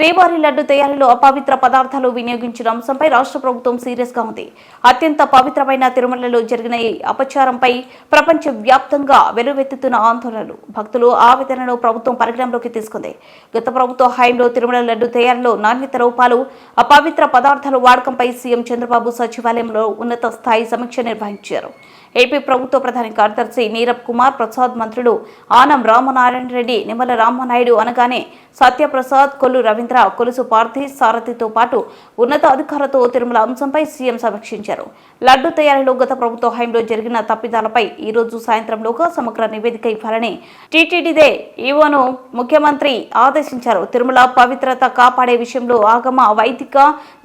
శ్రీవారి లడ్డు తయారీలో అపవిత్ర పదార్థాలు వినియోగించిన అంశంపై రాష్ట్ర ప్రభుత్వం సీరియస్గా ఉంది. అత్యంత పవిత్రమైన తిరుమలలో జరిగిన ఈ అపచారంపై ప్రపంచ వ్యాప్తంగా వెలువెత్తుతున్న ఆందోళనలు. భక్తులు ఆవేదనను ప్రభుత్వం పరిగణలోకి తీసుకుంది. గత ప్రభుత్వ హయాంలో తిరుమల లడ్డు తయారీలో నాణ్యత రూపాలు అపవిత్ర పదార్థాల వాడకంపై సీఎం చంద్రబాబు సచివాలయంలో ఉన్నత స్థాయి సమీక్ష నిర్వహించారు. ఏపీ ప్రభుత్వ ప్రధాన కార్యదర్శి నీరబ్ కుమార్ ప్రసాద్ మంత్రులు ఆనం రామనారాయణ రెడ్డి నిమ్మల రామనాయుడు అనగానే సత్యప్రసాద్ కొల్లు రవీంద్ర కొలుసు పార్థి సారథితో పాటు ఉన్నత అధికారులతో తిరుమల అంశంపై సీఎం సమీక్షించారు. లడ్డు తయారీలో గత ప్రభుత్వ హయాంలో జరిగిన తప్పిదాలపై ఈ రోజు సాయంత్రంలోగా సమగ్ర నివేదిక ఇవ్వాలని టీటీడీదే ఈవోను ముఖ్యమంత్రి ఆదేశించారు. తిరుమల పవిత్రత కాపాడే విషయంలో ఆగమ వైదిక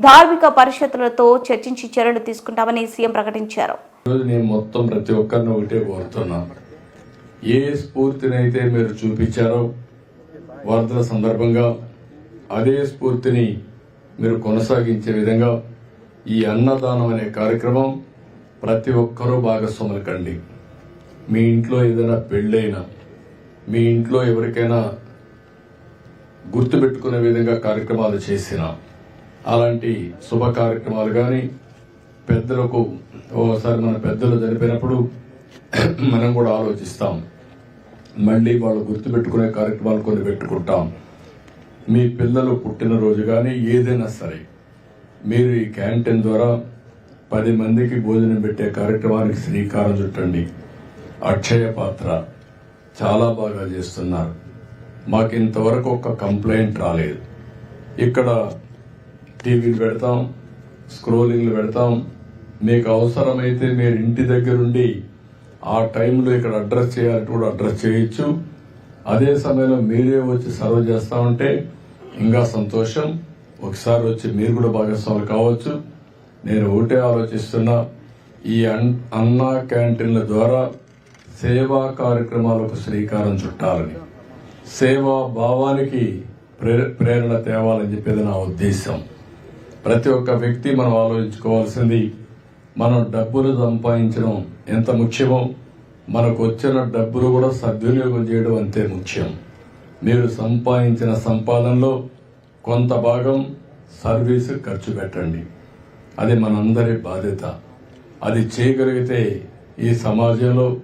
ధార్మిక పరిషత్తులతో చర్చించి చర్యలు తీసుకుంటామని సీఎం ప్రకటించారు. నేను మొత్తం ప్రతి ఒక్కరిని ఒకటే కోరుతున్నాను ఏ స్ఫూర్తినైతే మీరు చూపించారో వరదల సందర్భంగా అదే స్ఫూర్తిని మీరు కొనసాగించే విధంగా ఈ అన్నదానం అనే కార్యక్రమం ప్రతి ఒక్కరూ భాగస్వాములు కండి. మీ ఇంట్లో ఏదైనా పెళ్ళైనా మీ ఇంట్లో ఎవరికైనా గుర్తుపెట్టుకునే విధంగా కార్యక్రమాలు చేసిన అలాంటి శుభ కార్యక్రమాలు కానీ పెద్దలకు ఒకసారి మన పెద్దలు చనిపోయినప్పుడు మనం కూడా ఆలోచిస్తాం. మళ్ళీ వాళ్ళు గుర్తుపెట్టుకునే కార్యక్రమాలు కొన్ని పెట్టుకుంటాం. మీ పిల్లలు పుట్టినరోజు కానీ ఏదైనా సరే మీరు ఈ క్యాంటీన్ ద్వారా పది మందికి భోజనం పెట్టే కార్యక్రమానికి శ్రీకారం చుట్టండి. అక్షయ పాత్ర చాలా బాగా చేస్తున్నారు. మాకు ఇంతవరకు ఒక కంప్లైంట్ రాలేదు. ఇక్కడ టీవీలు పెడతాం స్క్రోలింగ్లు పెడతాం. మీకు అవసరమైతే మీరు ఇంటి దగ్గరుండి ఆ టైంలో ఇక్కడ అడ్రస్ చేయాలంటే కూడా అడ్రస్ చేయొచ్చు. అదే సమయంలో మీరే వచ్చి సర్వ్ చేస్తా ఉంటే ఇంకా సంతోషం. ఒకసారి వచ్చి మీరు కూడా భాగస్వాములు కావచ్చు. నేను ఒకటే ఆలోచిస్తున్నా. ఈ అన్- అన్నా క్యాంటీన్ల ద్వారా సేవా కార్యక్రమాలకు శ్రీకారం చుట్టాలని. సేవా భావానికి ప్రే- ప్రేరణ తేవాలని చెప్పేది నా ఉద్దేశం. ప్రతి ఒక్క వ్యక్తి మనం ఆలోచించుకోవాల్సింది మనం డబ్బులు సంపాదించడం ఎంత ముఖ్యమో మనకు వచ్చిన డబ్బులు కూడా సద్వినియోగం చేయడం అంతే ముఖ్యం. మీరు సంపాదించిన సంపాదనలో కొంత భాగం సర్వీసు ఖర్చు పెట్టండి. అది మనందరి బాధ్యత. అది చేయగలిగితే ఈ సమాజంలో